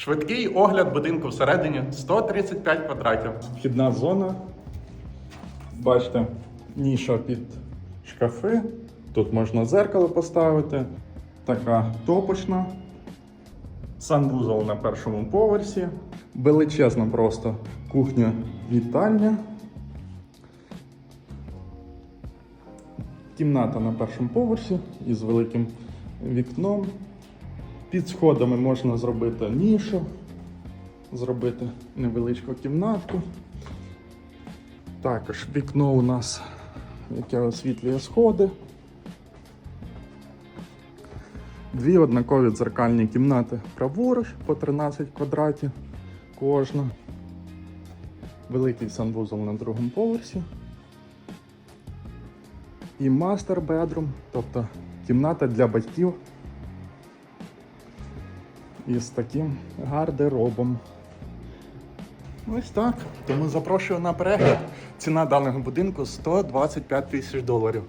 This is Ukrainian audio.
Швидкий огляд будинку всередині 135 квадратів. Вхідна зона. Бачите, ніша під шкафи. Тут можна зеркало поставити. Така топочна. Санвузол на першому поверсі. Величезна просто кухня вітальня. Кімната на першому поверсі із великим вікном. Під сходами можна зробити нішу, зробити невеличку кімнатку. Також вікно у нас, яке освітлює сходи. Дві однакові дзеркальні кімнати праворуч по 13 квадратів кожна. Великий санвузол на другому поверсі. І мастер бедрум, тобто кімната для батьків із таким гардеробом. Ось так. Тому запрошую на перегляд. Ціна даного будинку 125 тисяч доларів.